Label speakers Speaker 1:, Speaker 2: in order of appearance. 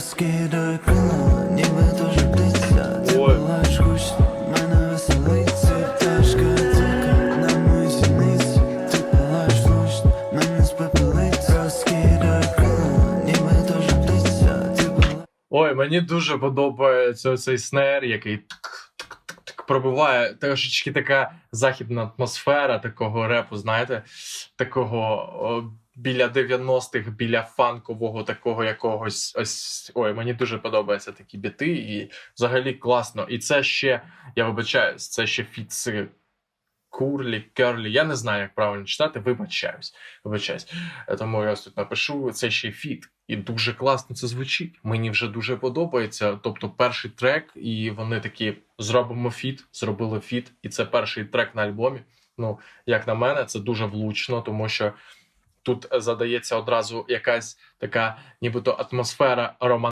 Speaker 1: Скидаю крила, ніби дуже птиця. Ти
Speaker 2: Ой.
Speaker 1: палаєш гучно, мене веселиться Пташка на моїй сіниці Ти палаєш влучно, мене спепелиться Розкидаю крила, ніби дуже птиця. Ти
Speaker 2: Ой, мені дуже подобається цей снер, який тик-тик-тик пробиває трошечки така західна атмосфера такого репу, знаєте, такого біля 90-х, біля фанкового такого якогось. Ось ой, мені дуже подобаються такі біти, і взагалі класно. І це ще, я вибачаюсь, це ще фіт з Курлі, Керлі. Я не знаю, як правильно читати, вибачаюсь. Вибачаюсь. Е, Тому я ось тут напишу це ще фіт. І дуже класно це звучить. Мені вже дуже подобається. Тобто, перший трек, і вони такі зробимо фіт, зробили фіт, і це перший трек на альбомі. Ну, як на мене, це дуже влучно, тому що тут задається одразу якась така, нібито атмосфера романтична.